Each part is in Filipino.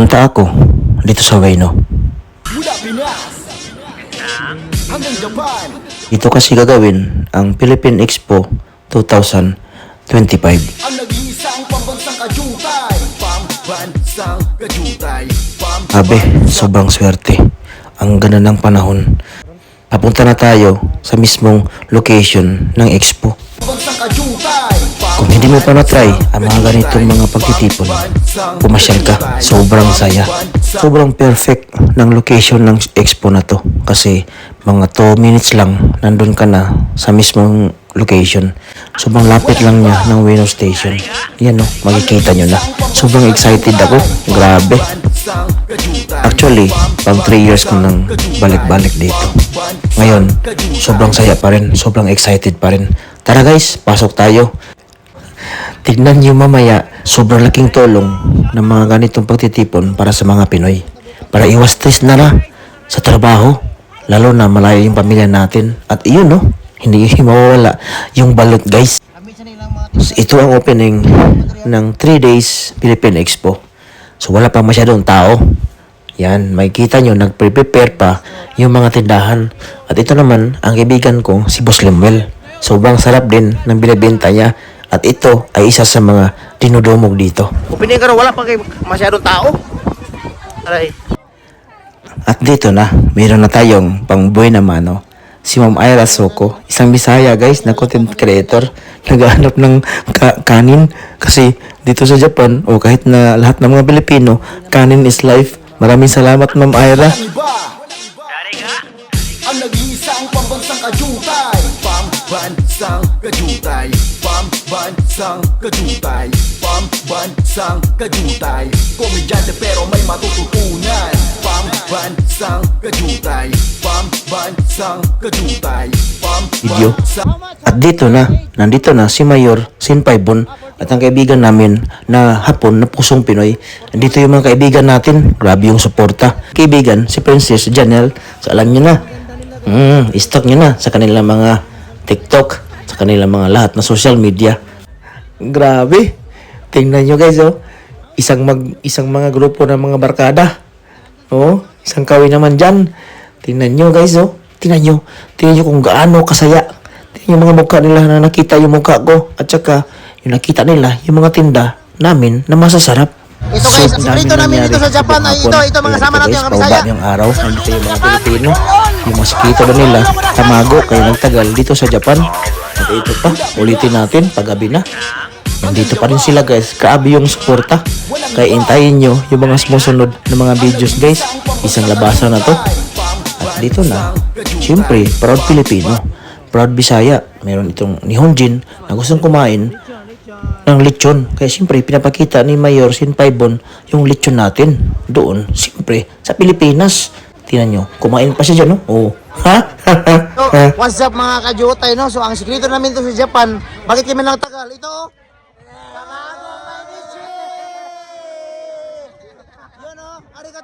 Papunta ako dito sa Ueno. Dito kasi gagawin ang Philippine Expo 2025. ang nag-iisang pambansang kajutay pambansang kajutay pam Abe, sobrang swerte. Ang ganda ng panahon. Papunta na tayo sa mismong location ng expo. pambansang kajutay Kung hindi mo pa na-try ang mga ganitong mga pagtitipon, pumasyal ka. Sobrang saya. Sobrang perfect ng location ng expo na to. Kasi mga 2 minutes lang, nandun ka na sa mismong location. Sobrang lapit lang niya ng Ueno Station. Yan o, makikita nyo na. Sobrang excited ako. Grabe. Actually, pang 3 years ko nang balik-balik dito. Ngayon, sobrang saya pa rin. Sobrang excited pa rin. Tara guys, pasok tayo. Tignan niyo mamaya, sobrang laking tulong ng mga ganitong pagtitipon para sa mga Pinoy. Para iwas stress na na sa trabaho. Lalo na malayo yung pamilya natin. At iyon no, hindi mawawala yung balot guys. Ito ang opening ng 3 days Philippine Expo. So wala pa masyadong tao. Yan, makikita nyo, nagpre-prepare pa yung mga tindahan. At ito naman, ang kaibigan ko, si Boss Lemuel. Sobrang sarap din ng binibenta niya. At ito ay isa sa mga dinudumog dito. Opinion ka wala pa kayo masyadong tao. Aray. At dito na, mayroon na tayong pang buhay na mano. Si Ma'am Ira Soko, isang Bisaya guys na content creator, naghahanap ng ka- kanin kasi dito sa Japan o kahit na lahat ng mga Pilipino, kanin is life. Maraming salamat Ma'am Ira. ang nag-iisang pambansang kajutay pambansang kajutay pambansang kajutay pambansang kajutay komedyante pero may matututunan pambansang kajutay pambansang kajutay Video. At dito na, nandito na si Mayor Sinpaybon at ang kaibigan namin na hapon na pusong Pinoy. Nandito yung mga kaibigan natin. Grabe yung suporta. Kaibigan, si Princess Janelle, sa alam nyo na. Mm, stock nyo na sa kanilang mga TikTok, sa kanilang mga lahat na social media. Grabe. Tingnan nyo guys, oh. Isang, mag, isang mga grupo ng mga barkada. Oh, isang kawin naman dyan. Tingnan nyo guys, oh. Tingnan nyo. Tingnan nyo kung gaano kasaya. Tingnan yung mga mukha nila na nakita yung mukha ko. At saka, yung nakita nila, yung mga tinda namin na masasarap. Ito guys, ang daming sikreto namin dito sa Japan ay ito, ito mga sama natin yung Bisaya. yung araw. Nandito yung mga Pilipino. Yung sikreto ba nila, tamago, kaya nagtagal dito sa Japan. At ito pa, ulitin natin, paggabi na. Nandito pa rin sila guys. Grabe yung suporta. Kaya intayin nyo yung mga sumusunod na mga videos guys. Isang labasan na to. At dito na, siyempre, proud Filipino. Proud Bisaya. Meron itong Nihonjin na gustong kumain ng lechon. Kaya siyempre, pinapakita ni Mayor Sinpaybon yung lechon natin doon. Siyempre, sa Pilipinas. Tingnan nyo, kumain pa siya dyan, no? Oo. Ha? So, what's up mga kajutay, no? So, ang sikreto namin to sa Japan, bakit kami lang tagal? Ito,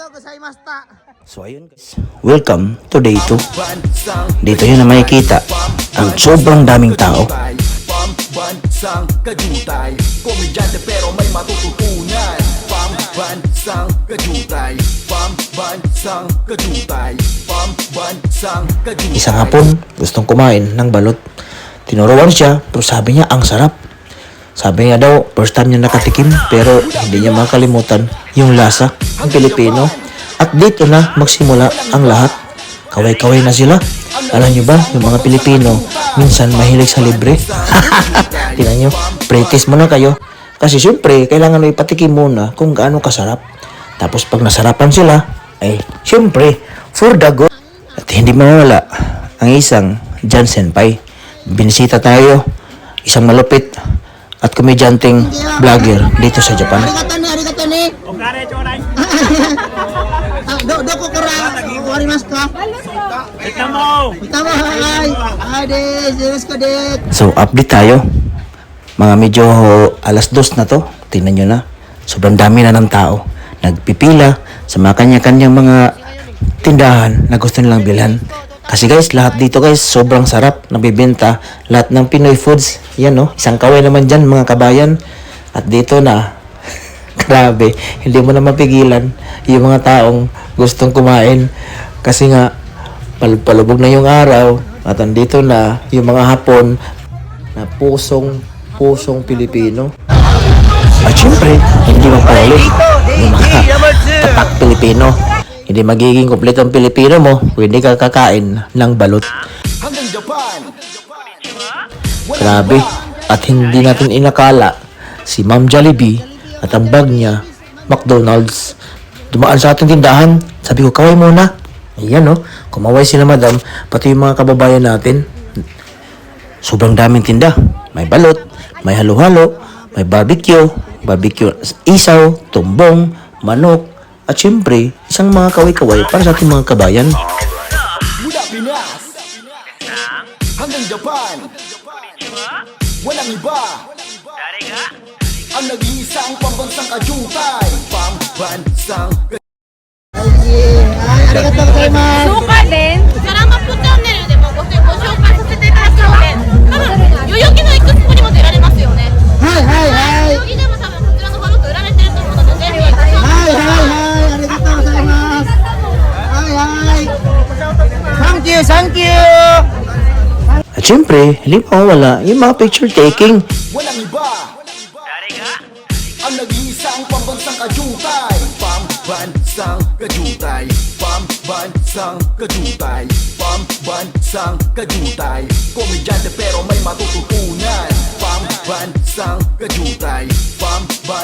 Arigato. So ayun guys, welcome to day 2. Dito yun na makikita ang sobrang daming tao. Pambansang pero may matututunan Pambansang Isang hapon, gustong kumain ng balot. Tinuruan siya, pero sabi niya ang sarap. Sabi niya daw, first time niya nakatikim, pero hindi niya makalimutan yung lasa ng Pilipino. At dito na magsimula ang lahat. Kaway-kaway na sila. Alam niyo ba, yung mga Pilipino, minsan mahilig sa libre. Tingnan niyo, practice muna kayo. Kasi syempre, kailangan mo ipatikim muna kung gaano kasarap. Tapos pag nasarapan sila, ay syempre, for the go. At hindi mawala ang isang John Senpai. Binisita tayo, isang malupit at komedyanteng vlogger dito sa Japan. Ah, do, do ko kura. Warimasu ka? Itamo. Itamo, hi. Hi, des. Yoroshiku des. So, update tayo. Mga medyo alas dos na to. Tingnan nyo na. Sobrang dami na ng tao. Nagpipila sa mga kanya-kanyang mga tindahan na gusto nilang bilhan. Kasi guys, lahat dito guys, sobrang sarap. Nabibenta. Lahat ng Pinoy foods. Yan no. Isang kaway naman dyan mga kabayan. At dito na. Grabe, hindi mo na mapigilan yung mga taong gustong kumain. Kasi nga, pal palubog na yung araw at andito na yung mga hapon na pusong pusong Pilipino. At syempre, hindi mapahuli yung mga tatak Pilipino. Hindi magiging kumpletong Pilipino mo hindi ka kakain ng balot. Grabe. At hindi natin inakala si Ma'am Jollibee at ang bag niya, McDonald's. Dumaan sa ating tindahan. Sabi ko, kaway muna. Ayan no, kumaway sila madam, pati yung mga kababayan natin. Sobrang daming tinda. May balot, may halo-halo, may barbecue, barbecue isaw, tumbong, manok, at syempre isang mga kaway-kaway para sa ating mga kabayan. Mula Pinas hanggang Japan. Walang iba. Ang nag-iisa ang pambansang ajuntay Pambansang Arigatou gozaimasu Suka din. Thank you, thank you! At syempre, hindi pa wala yung mga picture taking. Walang iba! Ang nag-iisang pambansang kajuntay Pambansang kajuntay Pambansang kajuntay Pambansang kajuntay Komedyante pero may matututunan Pambansang kajuntay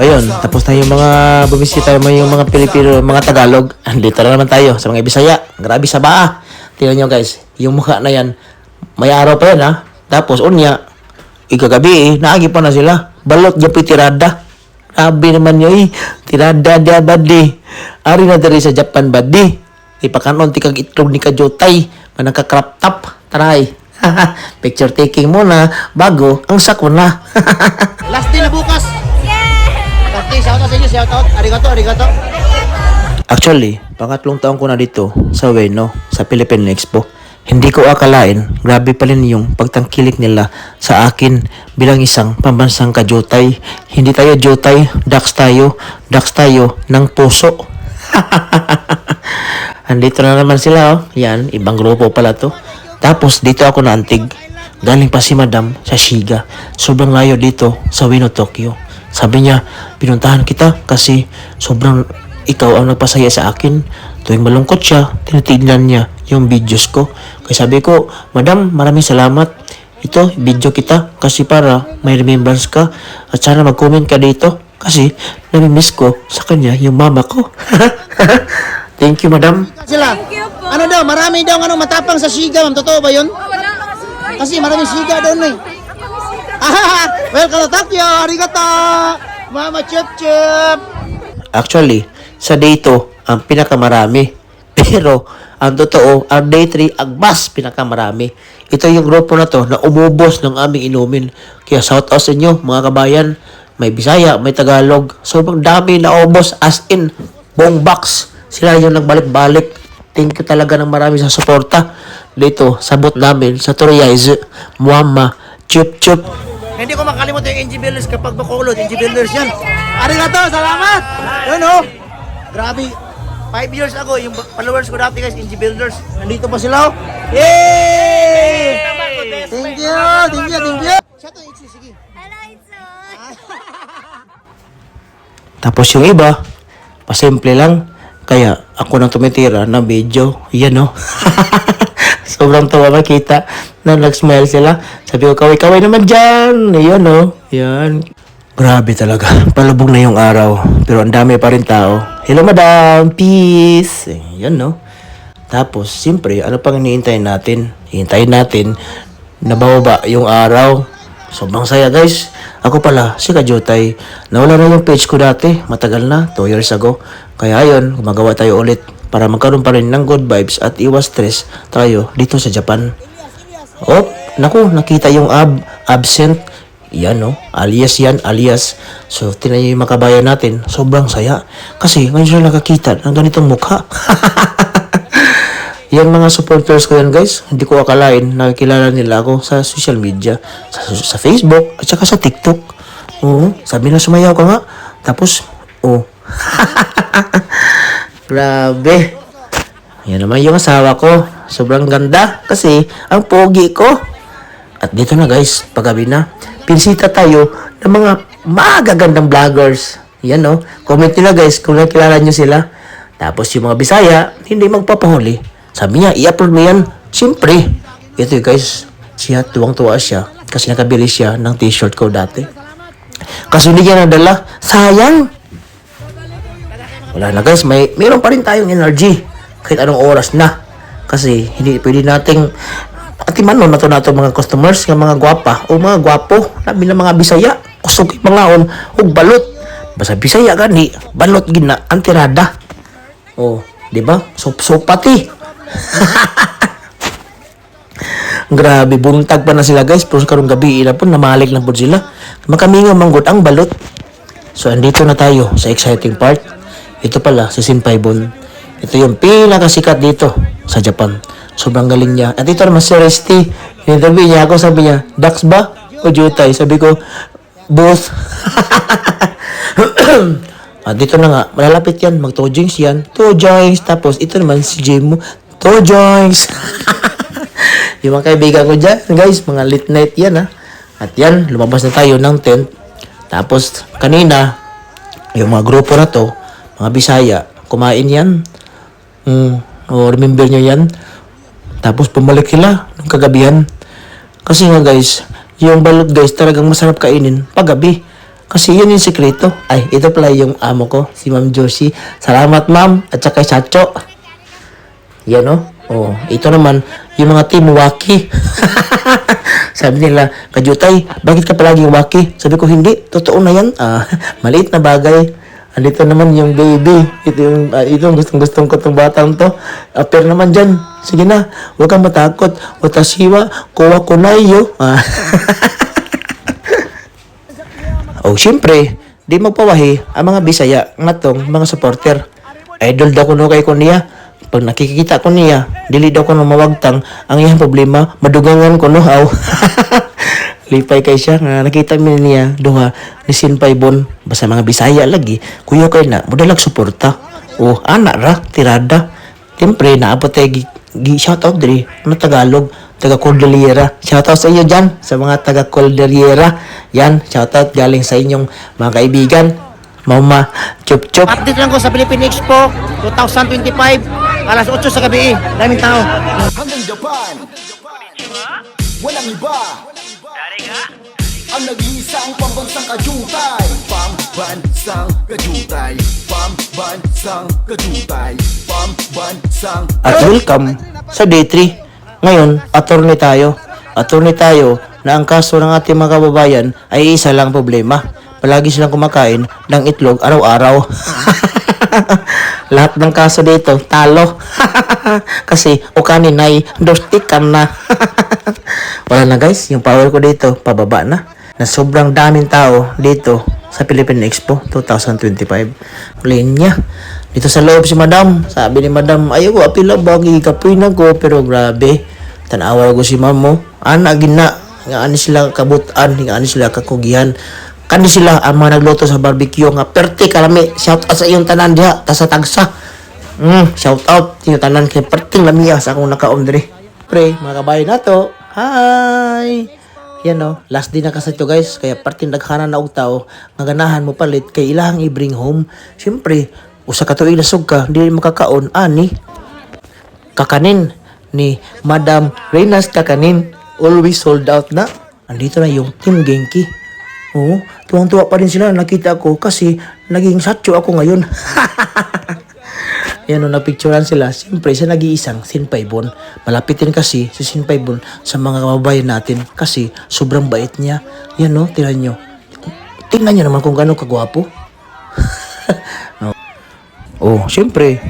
Ayun, tapos na yung mga bumisita mo yung mga Pilipino, mga Tagalog. Andito na naman tayo sa mga Bisaya. Grabe sa baa. Tingnan nyo guys, yung mukha na yan, may araw pa yan ha. Tapos unya, ikagabi eh, naagi pa na sila. Balot yung tirada. Grabe naman nyo eh. Tirada dia badi. Ari na dari sa Japan badi. Ipakanon ti kag itlog ni Kajotay. Managka-crop top. Taray. Picture taking muna bago ang sakuna. Last day na bukas. Last day, shout out sa inyo, shout out. Arigato, arigato. Actually, pangatlong taon ko na dito sa Ueno, sa Philippine Expo. Hindi ko akalain, grabe pa rin yung pagtangkilik nila sa akin bilang isang pambansang kajutay. Hindi tayo jutay, dax tayo, dax tayo ng puso. Andito na naman sila, oh. Yan, ibang grupo pala to. Tapos, dito ako naantig. Galing pa si Madam sa Shiga. Sobrang layo dito sa Ueno, Tokyo. Sabi niya, pinuntahan kita kasi sobrang ikaw ang nagpasaya sa akin. Tuwing malungkot siya, tinitignan niya yung videos ko. Kaya sabi ko, Madam, maraming salamat. Ito, video kita kasi para may remembrance ka at sana mag-comment ka dito kasi namimiss ko sa kanya yung mama ko. Thank you, Madam. Sila. Ano daw, marami daw ano matapang sa siga, ma'am. Totoo ba yun? Kasi maraming siga doon eh. Ah, welcome to Tokyo. Arigato. Mama chup chup. Actually, sa day 2, ang pinakamarami. Pero, ang totoo, ang day 3, ang mas pinakamarami. Ito yung grupo na to na umubos ng aming inumin. Kaya shout out sa inyo, mga kabayan. May Bisaya, may Tagalog. Sobrang dami na ubos as in buong box. Sila yung nagbalik-balik. Thank you talaga ng marami sa suporta. Dito, sabot namin sa Toriyaiz, Muamma, Chup Chup, Hindi ko makalimutan yung NG Builders kapag bakulod. NG Builders yan. Arigato, salamat. Yun oh. Grabe. Five years ago, yung followers ko dati guys, NG Builders. Nandito pa sila oh. Yay! Thank you, thank you, thank you. Siya to, Itzy, sige. Tapos yung iba, pasimple lang. Kaya ako nang tumitira ng video. Yan no. Sobrang tawa makita na nag-smile sila. Sabi ko, kaway-kaway naman dyan. Yan no. Yan. Grabe talaga. Palubog na yung araw. Pero ang dami pa rin tao. Hello madam. Peace. Eh, Yan no. Tapos, siyempre, ano pang iniintayin natin? Hintayin natin na bababa yung araw. Sobrang saya guys. Ako pala, si Kajutay. Nawala na yung page ko dati. Matagal na, 2 years ago. Kaya ayun, gumagawa tayo ulit para magkaroon pa rin ng good vibes at iwas stress tayo dito sa Japan. Oh, naku, nakita yung ab, absent. Yan no, alias yan, alias. So, tinan niyo yung makabayan natin, sobrang saya. Kasi ngayon sila nakakita ng ganitong mukha. Yan mga supporters ko yan guys. Hindi ko akalain nakikilala nila ako sa social media. Sa, sa Facebook at saka sa TikTok. Oo, sabi na sumayaw ka nga. Tapos Oh. Grabe. Yan naman yung asawa ko. Sobrang ganda kasi ang pogi ko. At dito na guys, paggabi na. Pinsita tayo ng mga magagandang vloggers. Yan no. Comment na guys kung nakilala nyo sila. Tapos yung mga Bisaya, hindi magpapahuli. Sabi niya, i-upload mo yan. Siyempre. Ito guys, siya, tuwang-tuwa siya. Kasi nakabili siya ng t-shirt ko dati. Kaso hindi niya nadala. Sayang. Wala na guys, may meron pa rin tayong energy kahit anong oras na. Kasi hindi pwede nating atimanon na to nato mga customers nga mga gwapa o mga gwapo labi na mga bisaya kusog kay mga on ug balot basta bisaya gani balot gina ang tirada oh di ba sop sopati Grabe, buntag pa na sila guys. Pero karong gabi ila po, namalik na po sila. Makamingaw manggut ang balot. So, andito na tayo sa exciting part. Ito pala, si Sinpaibon. Ito yung pinakasikat dito sa Japan. Sobrang galing niya. At ito naman si Resty. Interview niya ako, sabi niya, Dax ba? O Jutay? Sabi ko, both. At dito na nga, malalapit yan, mag toe joints yan. Toe joints. Tapos ito naman si Jim joints. yung mga kaibigan ko dyan, guys, mga late night yan ha. At yan, lumabas na tayo ng tent. Tapos kanina, yung mga grupo na to, mga Bisaya, kumain yan. Mm, o remember nyo yan? Tapos pumalik sila ng kagabihan. Kasi nga guys, yung balot guys talagang masarap kainin paggabi. Kasi yun yung sikreto. Ay, ito pala yung amo ko, si Ma'am Josie. Salamat ma'am, at saka Chacho. Yan o. Oh, ito naman, yung mga team waki. Sabi nila, Kajutay, bakit ka palagi waki? Sabi ko, hindi. Totoo na yan. Ah, maliit na bagay. Andito naman yung baby. Ito yung, ah, ito yung gustong gustong ko itong batang to. Apir naman dyan. Sige na, huwag kang matakot. Watashiwa, kuwa ko na iyo. Ah. oh, syempre, di magpawahi ang mga Bisaya nga tong mga supporter. Idol daw ko no kay ko. Pag nakikita ko niya, dili daw ko mawagtang ang iyang problema, madugangan ko no aw. Lipay kay siya nga nakita mi niya duha ni Sinpay Bon basta mga Bisaya lagi kuyo kay na modalag suporta. O ana ra tirada. Siyempre naabot tay gi, gi shout out diri na Tagalog taga Cordillera. Shout out sa iyo diyan sa mga taga Cordillera. Yan, shout out galing sa inyong mga kaibigan. Mama, chup chup. Update lang ko sa Philippine Expo 2025. Alas 8 sa gabi. Daming tao. Hanggang Japan Walang iba Ang nag-iisang pambansang kajutay Pambansang kajutay Pambansang kajutay Pambansang At welcome sa day 3. Ngayon, attorney tayo. Attorney tayo na ang kaso ng ating mga kababayan ay isa lang problema. Palagi silang kumakain ng itlog araw-araw. Lahat ng kaso dito, talo. Kasi, o kaninay, dostikan na. Wala na guys, yung power ko dito, pababa na. Na sobrang daming tao dito sa Philippine Expo 2025. Linya. Dito sa loob si Madam. Sabi ni Madam, ayaw ko, apila bagi kapoy na ko. Pero grabe, tanawa ko si Mamo. Ana, gina. Nga ani sila kabutan, nga ani sila kakugihan. Kani sila ang mga nagluto sa barbecue nga perti kalami. Shout out sa iyong tanan diha, ta sa tagsa. Mm, shout out yung tanan kay perting lamiya sa akong nakaon diri. Pre, mga kabayan nato. Hi. Yan no, last day na kasi guys, kaya parting naghanan na og tao, nga ganahan mo palit kay ilahang i-bring home. Syempre, usa ka tuig lasog ka, dili makakaon ani. Kakanin ni Madam Reynas Kakanin, always sold out na. Andito na yung Team Genki. Oo, tuwang-tuwa pa rin sila nakita ko kasi naging satyo ako ngayon. Yan o, napicturean sila. Siyempre, sa nag-iisang Sinpaybon. Malapit din kasi si Sinpaybon sa mga kababayan natin kasi sobrang bait niya. Yan o, tinan nyo. Tingnan nyo naman kung gano'ng kagwapo. no. Oh, siyempre,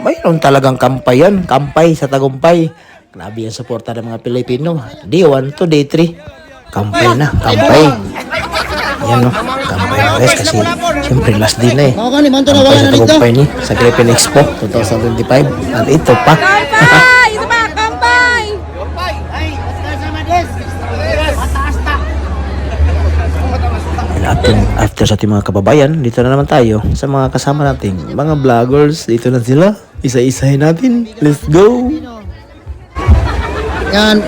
mayroon talagang kampay yan. Kampay sa tagumpay. Grabe ang suporta ng mga Pilipino. Day 1 to day 3. Kampay na, kampay. Yan no, kampay na guys kasi siyempre last day na eh. Kampay wala sa tagumpay ni sa Philippine Expo 2025. At ito pa. Kampay! Isa pa, kampay! And after, sa ating mga kababayan, dito na naman tayo sa mga kasama nating mga vloggers. Dito na sila. Isa-isahin natin. Let's go! Yan.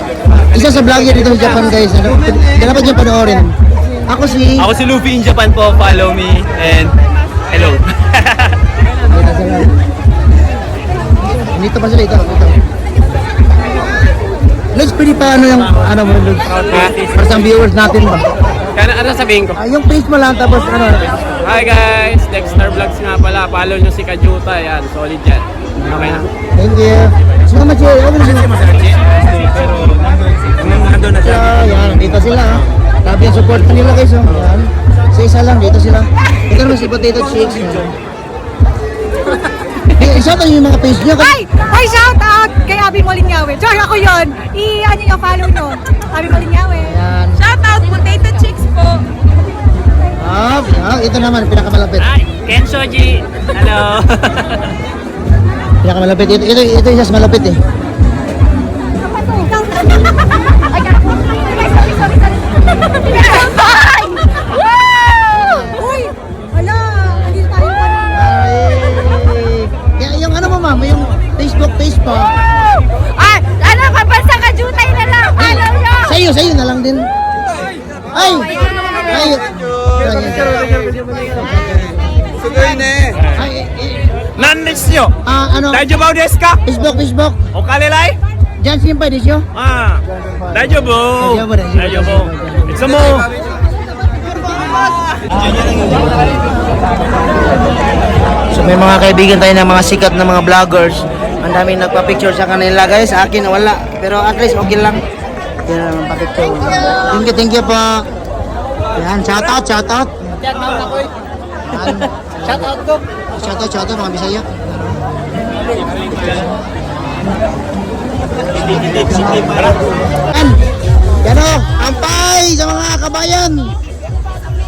Isa sa vlogger dito sa Japan guys. Ano, dapat niyo panoorin. Ako si... Ako si Luffy in Japan po. Follow me and hello. Dito sila. Pa sila ito. Dito. Let's pwede pa ano yung ano mo Lods? Para sa viewers natin ba? Kaya ano sabihin ko? Ah, yung face mo lang tapos ano. Hi guys! Dexter Vlogs nga pala. Follow nyo si Kajuta. Yan. Solid yan. Okay na. Thank you. Sino naman siya? Ano Nandun na siya? Yan, dito sila. Grabe yung support nila guys. Oh. Yan. Sa isa lang, dito sila. Ito naman si Potato Chicks. Eh, isa tayo yung mga page nyo. Ay! Ay, shout out kay Abby Molingawe. Joy, ako yun. I-ano nyo, follow nyo. Abby Molingawe. Yan. Shout out Potato Chicks po. Ah, ah, ito naman, pinakamalapit. Hi! Ken Shoji! Hello! Pinakamalapit. Ito, ito, ito yung mas malapit eh. Nyo! ah, ano? Dajo ba desu ka? Facebook, Facebook. O kalelay? Diyan simpa siya. Ah! Dajo bo! Dajo bo! Itsu mo! So may mga kaibigan tayo ng mga sikat na mga vloggers. Ang daming nagpa-picture sa kanila guys. Sa akin wala. Pero at least okay lang. Yan ang pa-picture. Thank you, thank you po. Yan, shout out, shout out. Yan. Shout out ko. Shout out, shout out mga Bisaya. Yan. Yan o, kampay sa mga kabayan.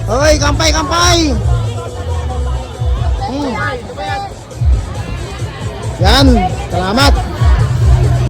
Hoy, kampay, kampay. Hmm. Yan, salamat.